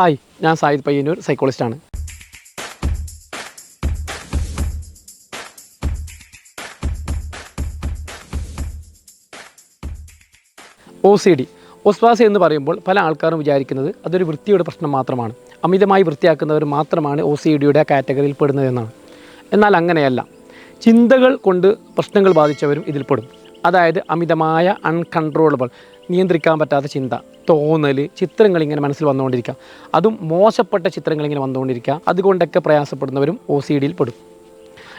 Hi ഞാൻ സായിദ് പയ്യന്നൂർ സൈക്കോളജിസ്റ്റാണ് O C D ഒസ്വാസ എന്ന് പറയുമ്പോൾ പല ആൾക്കാരും വിചാരിക്കുന്നത് അതൊരു വൃത്തിയുടെ പ്രശ്നം മാത്രമാണ്. അമിതമായി വൃത്തിയാക്കുന്നവർ മാത്രമാണ് ഒ സി ഡിയുടെ കാറ്റഗറിയിൽ പെടുന്നത് എന്നാണ്. എന്നാൽ അങ്ങനെയല്ല. ചിന്തകൾ കൊണ്ട് പ്രശ്നങ്ങൾ ബാധിച്ചവരും ഇതിൽപ്പെടും. അതായത് അമിതമായ അൺകൺട്രോളബിൾ നിയന്ത്രിക്കാൻ പറ്റാത്ത ചിന്ത തോന്നൽ ചിത്രങ്ങൾ ഇങ്ങനെ മനസ്സിൽ വന്നുകൊണ്ടിരിക്കുക. അതും മോശപ്പെട്ട ചിത്രങ്ങൾ ഇങ്ങനെ വന്നുകൊണ്ടിരിക്കുക. അതുകൊണ്ടൊക്കെ പ്രയാസപ്പെടുന്നവരും ഒ സി ഡിയിൽ പെടും.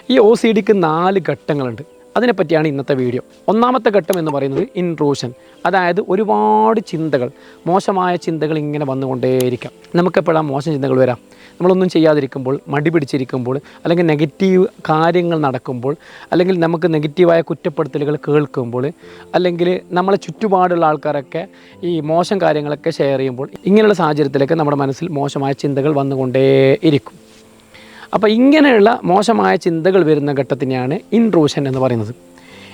ഈ ഒ സി ഡിക്ക് നാല് ഘട്ടങ്ങളുണ്ട്. അതിനെപ്പറ്റിയാണ് ഇന്നത്തെ വീഡിയോ. ഒന്നാമത്തെ ഘട്ടം എന്ന് പറയുന്നത് ഇൻട്രൂഷൻ അതായത് ഒരുപാട് ചിന്തകൾ മോശമായ ചിന്തകൾ ഇങ്ങനെ വന്നുകൊണ്ടേയിരിക്കാം. നമുക്കെപ്പോഴാണ് മോശം ചിന്തകൾ വരാം? നമ്മളൊന്നും ചെയ്യാതിരിക്കുമ്പോൾ മടി പിടിച്ചിരിക്കുമ്പോൾ അല്ലെങ്കിൽ നെഗറ്റീവ് കാര്യങ്ങൾ നടക്കുമ്പോൾ അല്ലെങ്കിൽ നമുക്ക് നെഗറ്റീവായ കുറ്റപ്പെടുത്തലുകൾ കേൾക്കുമ്പോൾ അല്ലെങ്കിൽ നമ്മളെ ചുറ്റുപാടുള്ള ആൾക്കാരൊക്കെ ഈ മോശം കാര്യങ്ങളൊക്കെ ഷെയർ ചെയ്യുമ്പോൾ ഇങ്ങനെയുള്ള സാഹചര്യത്തിലൊക്കെ നമ്മുടെ മനസ്സിൽ മോശമായ ചിന്തകൾ വന്നുകൊണ്ടേയിരിക്കും. അപ്പോൾ ഇങ്ങനെയുള്ള മോശമായ ചിന്തകൾ വരുന്ന ഘട്ടത്തിനെയാണ് ഇൻട്രൂഷൻ എന്ന് പറയുന്നത്.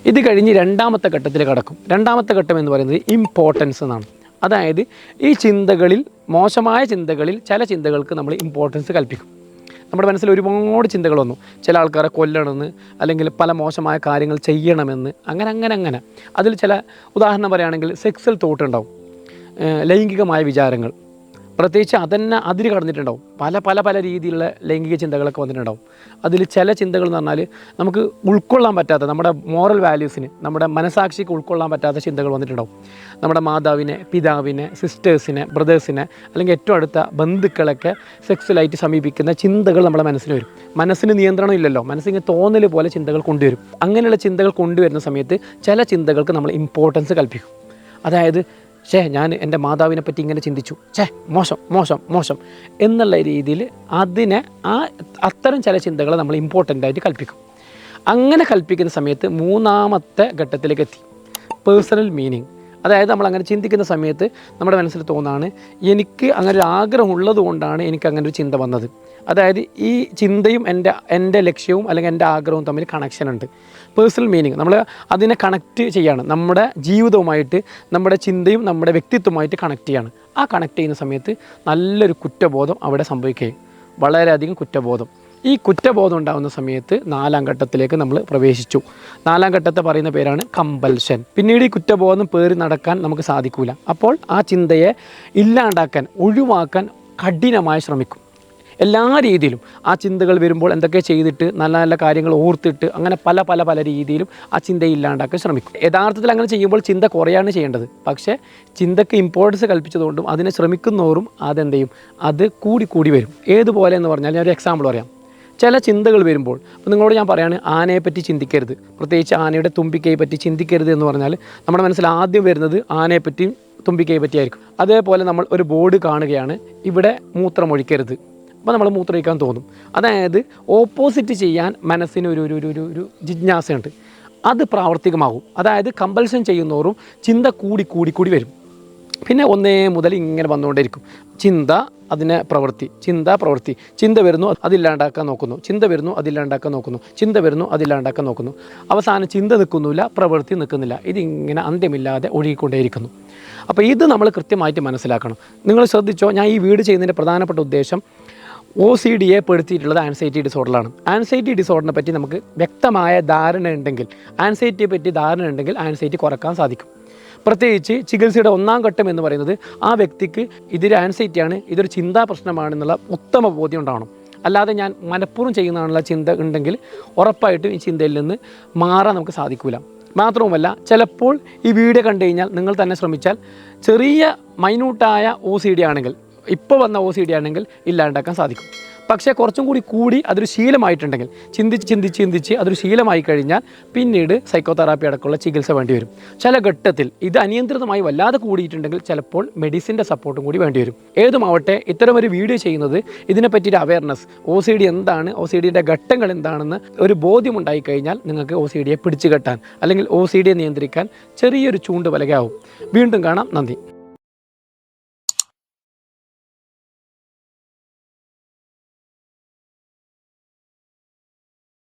ഇത് കഴിഞ്ഞ് രണ്ടാമത്തെ ഘട്ടത്തിൽ കടക്കും. രണ്ടാമത്തെ ഘട്ടം എന്ന് പറയുന്നത് ഇമ്പോർട്ടൻസ് എന്നാണ്. അതായത് ഈ ചിന്തകളിൽ മോശമായ ചിന്തകളിൽ ചില ചിന്തകൾക്ക് നമ്മൾ ഇമ്പോർട്ടൻസ് കൽപ്പിക്കും. നമ്മുടെ മനസ്സിൽ ഒരുപാട് ചിന്തകൾ വന്നു. ചില ആൾക്കാരെ കൊല്ലണമെന്ന് അല്ലെങ്കിൽ പല മോശമായ കാര്യങ്ങൾ ചെയ്യണമെന്ന് അങ്ങനെ അങ്ങനെ അങ്ങനെ. അതിൽ ചില ഉദാഹരണം പറയുകയാണെങ്കിൽ സെക്സൽ തോട്ട് ഉണ്ടാവും. ലൈംഗികമായ വിചാരങ്ങൾ. പ്രത്യേകിച്ച് അതന്നെ അതിര് കടന്നിട്ടുണ്ടാവും. പല പല പല രീതിയിലുള്ള ലൈംഗിക ചിന്തകളൊക്കെ വന്നിട്ടുണ്ടാവും. അതിൽ ചില ചിന്തകൾ എന്ന് പറഞ്ഞാൽ നമുക്ക് ഉൾക്കൊള്ളാൻ പറ്റാത്ത നമ്മുടെ മോറൽ വാല്യൂസിന് നമ്മുടെ മനസാക്ഷിക്ക് ഉൾക്കൊള്ളാൻ പറ്റാത്ത ചിന്തകൾ വന്നിട്ടുണ്ടാവും. നമ്മുടെ മാതാവിനെ പിതാവിനെ സിസ്റ്റേഴ്സിനെ ബ്രദേഴ്സിനെ അല്ലെങ്കിൽ ഏറ്റവും അടുത്ത ബന്ധുക്കളൊക്കെ സെക്സ്വലായിട്ട് സമീപിക്കുന്ന ചിന്തകൾ നമ്മുടെ മനസ്സിന് വരും. മനസ്സിന് നിയന്ത്രണം ഇല്ലല്ലോ. മനസ്സിന് തോന്നൽ പോലെ ചിന്തകൾ കൊണ്ടുവരും. അങ്ങനെയുള്ള ചിന്തകൾ കൊണ്ടുവരുന്ന സമയത്ത് ചില ചിന്തകൾക്ക് നമ്മൾ ഇമ്പോർട്ടൻസ് കൽപ്പിക്കും. അതായത് ഛേ ഞാൻ എന്റെ മാതാവിനെ പറ്റി ഇങ്ങനെ ചിന്തിച്ചു. ഛേ മോശം മോശം മോശം എന്നുള്ള രീതിയിൽ അതിനെ ആ അത്തരം ചില ചിന്തകളെ നമ്മൾ ഇമ്പോർട്ടന്റ് ആയിട്ട് കൽപ്പിക്കും. അങ്ങനെ കൽപ്പിക്കുന്ന സമയത്ത് മൂന്നാമത്തെ ഘട്ടത്തിലേക്ക് എത്തി. പേഴ്സണൽ മീനിങ് അതായത് നമ്മൾ അങ്ങനെ ചിന്തിക്കുന്ന സമയത്ത് നമ്മുടെ മനസ്സിൽ തോന്നാണ് എനിക്ക് അങ്ങനെ ഒരു ആഗ്രഹം ഉള്ളത് കൊണ്ടാണ് എനിക്ക് അങ്ങനെ ഒരു ചിന്ത വന്നത്. അതായത് ഈ ചിന്തയും എന്റെ എന്റെ ലക്ഷ്യവും അല്ലെങ്കിൽ എന്റെ ആഗ്രഹവും തമ്മിൽ കണക്ഷൻ ഉണ്ട്. പേഴ്സണൽ മീനിങ് നമ്മൾ അതിനെ കണക്റ്റ് ചെയ്യാണ്. നമ്മുടെ ജീവിതവുമായിട്ട് നമ്മുടെ ചിന്തയും നമ്മുടെ വ്യക്തിത്വമായിട്ട് കണക്ട് ചെയ്യാണ്. ആ കണക്ട് ചെയ്യുന്ന സമയത്ത് നല്ലൊരു കുറ്റബോധം അവിടെ സംഭവിക്കുകയും വളരെയധികം കുറ്റബോധം. ഈ കുറ്റബോധം ഉണ്ടാകുന്ന സമയത്ത് നാലാം ഘട്ടത്തിലേക്ക് നമ്മൾ പ്രവേശിച്ചു. നാലാം ഘട്ടത്തെ പറയുന്ന പേരാണ് കമ്പൽഷൻ. പിന്നീട് ഈ കുറ്റബോധം പേറി നടക്കാൻ നമുക്ക് സാധിക്കൂല. അപ്പോൾ ആ ചിന്തയെ ഇല്ലാണ്ടാക്കാൻ ഒഴിവാക്കാൻ കഠിനമായി ശ്രമിക്കും. എല്ലാ രീതിയിലും ആ ചിന്തകൾ വരുമ്പോൾ എന്തൊക്കെ ചെയ്തിട്ട് നല്ല നല്ല കാര്യങ്ങൾ ഓർത്തിട്ട് അങ്ങനെ പല പല പല രീതിയിലും ആ ചിന്തയെ ഇല്ലാണ്ടാക്കാൻ ശ്രമിക്കും. യഥാർത്ഥത്തിൽ അങ്ങനെ ചെയ്യുമ്പോൾ ചിന്ത കുറയാണ് ചെയ്യേണ്ടത്. പക്ഷേ ചിന്തക്ക് ഇമ്പോർട്ടൻസ് കൽപ്പിച്ചതുകൊണ്ടും അതിനെ ശ്രമിക്കുന്നവരും അതെന്ത് ചെയ്യും അത് കൂടി കൂടി വരും. ഏതുപോലെ എന്ന് പറഞ്ഞാൽ ഞാനൊരു എക്സാമ്പിൾ പറയാം. ചില ചിന്തകൾ വരുമ്പോൾ അപ്പോൾ നിങ്ങളോട് ഞാൻ പറയാണ് ആനയെ പറ്റി ചിന്തിക്കരുത്. പ്രത്യേകിച്ച് ആനയുടെ തുമ്പിക്കയെ പറ്റി ചിന്തിക്കരുത് എന്ന് പറഞ്ഞാൽ നമ്മുടെ മനസ്സിൽ ആദ്യം വരുന്നത് ആനയെ പറ്റിയും തുമ്പിക്കയെ പറ്റിയായിരിക്കും അതേപോലെ നമ്മൾ ഒരു ബോർഡ് കാണുകയാണ് ഇവിടെ മൂത്രമൊഴിക്കരുത് അപ്പോൾ നമ്മൾ മൂത്രമൊഴിക്കാൻ തോന്നും. അതായത് ഓപ്പോസിറ്റ് ചെയ്യാൻ മനസ്സിന് ഒരു ഒരു ഒരു ഒരു ജിജ്ഞാസയുണ്ട്. അത് പ്രാവർത്തികമാകും. അതായത് കമ്പൽഷൻ ചെയ്യുന്നവരും ചിന്ത കൂടി കൂടി കൂടി വരും. പിന്നെ ഒന്നേ മുതൽ ഇങ്ങനെ വന്നുകൊണ്ടിരിക്കും ചിന്ത അതിനെ പ്രവൃത്തി ചിന്ത പ്രവൃത്തി ചിന്ത വരുന്നു അതില്ലാണ്ടാക്കാൻ നോക്കുന്നു. ചിന്ത വരുന്നു അതില്ലാണ്ടാക്കാൻ നോക്കുന്നു. ചിന്ത വരുന്നു അതില്ലാണ്ടാക്കാൻ നോക്കുന്നു. അവസാനം ചിന്ത നിൽക്കുന്നില്ല പ്രവൃത്തി നിൽക്കുന്നില്ല. ഇതിങ്ങനെ അന്ത്യമില്ലാതെ ഒഴുകിക്കൊണ്ടേയിരിക്കുന്നു. അപ്പോൾ ഇത് നമ്മൾ കൃത്യമായിട്ട് മനസ്സിലാക്കണം. നിങ്ങൾ ശ്രദ്ധിച്ചോ ഞാൻ ഈ വീട് ചെയ്യുന്നതിന്റെ പ്രധാനപ്പെട്ട ഉദ്ദേശം ഒ സി ഡിയെ പെടുത്തിയിട്ടുള്ളത് ആൻസൈറ്റി ഡിസോർഡറാണ് ആൻസൈറ്റി ഡിസോർഡറിനെ പറ്റി നമുക്ക് വ്യക്തമായ ധാരണ ഉണ്ടെങ്കിൽ ആൻസൈറ്റിയെ പറ്റി ധാരണ ഉണ്ടെങ്കിൽ ആൻസൈറ്റി കുറയ്ക്കാൻ സാധിക്കും. പ്രത്യേകിച്ച് ചികിത്സയുടെ ഒന്നാം ഘട്ടം എന്ന് പറയുന്നത് ആ വ്യക്തിക്ക് ഇതൊരു ആൻസൈറ്റിയാണ് ഇതൊരു ചിന്താ പ്രശ്നമാണെന്നുള്ള ഉത്തമ ബോധ്യം ഉണ്ടാവണം. അല്ലാതെ ഞാൻ മനഃപൂർവം ചെയ്യുന്നതാണുള്ള ചിന്ത ഉണ്ടെങ്കിൽ ഉറപ്പായിട്ടും ഈ ചിന്തയിൽ നിന്ന് മാറാൻ നമുക്ക് സാധിക്കില്ല മാത്രവുമല്ല ചിലപ്പോൾ ഈ വീഡിയോ കണ്ടു കഴിഞ്ഞാൽ നിങ്ങൾ തന്നെ ശ്രമിച്ചാൽ ചെറിയ മൈന്യൂട്ടായ ഒ സി ഡി ആണെങ്കിൽ ഇപ്പോൾ വന്ന ഒ സി ഡി ആണെങ്കിൽ ഇല്ലാണ്ടാക്കാൻ സാധിക്കും. പക്ഷേ കുറച്ചും കൂടി കൂടി അതൊരു ശീലമായിട്ടുണ്ടെങ്കിൽ ചിന്തിച്ച് ചിന്തിച്ച് ചിന്തിച്ച് അതൊരു ശീലമായി കഴിഞ്ഞാൽ പിന്നീട് സൈക്കോതെറാപ്പി അടക്കമുള്ള ചികിത്സ വേണ്ടി വരും. ചില ഘട്ടത്തിൽ ഇത് അനിയന്ത്രിതമായി വല്ലാതെ കൂടിയിട്ടുണ്ടെങ്കിൽ ചിലപ്പോൾ മെഡിസിന്റെ സപ്പോർട്ടും കൂടി വേണ്ടി വരും. ഏതുമാവട്ടെ ഇത്തരമൊരു വീഡിയോ ചെയ്യുന്നത് ഇതിനെപ്പറ്റിയൊരു അവയർനെസ് ഒ സി ഡി എന്താണ് ഒ സി ഡിന്റെ ഘട്ടങ്ങൾ എന്താണെന്ന് ഒരു ബോധ്യമുണ്ടായി കഴിഞ്ഞാൽ നിങ്ങൾക്ക് ഒ സി ഡിയെ പിടിച്ചു കെട്ടാൻ അല്ലെങ്കിൽ ഒ സി ഡിയെ നിയന്ത്രിക്കാൻ ചെറിയൊരു ചൂണ്ട് വലകയാവും. വീണ്ടും കാണാം. നന്ദി.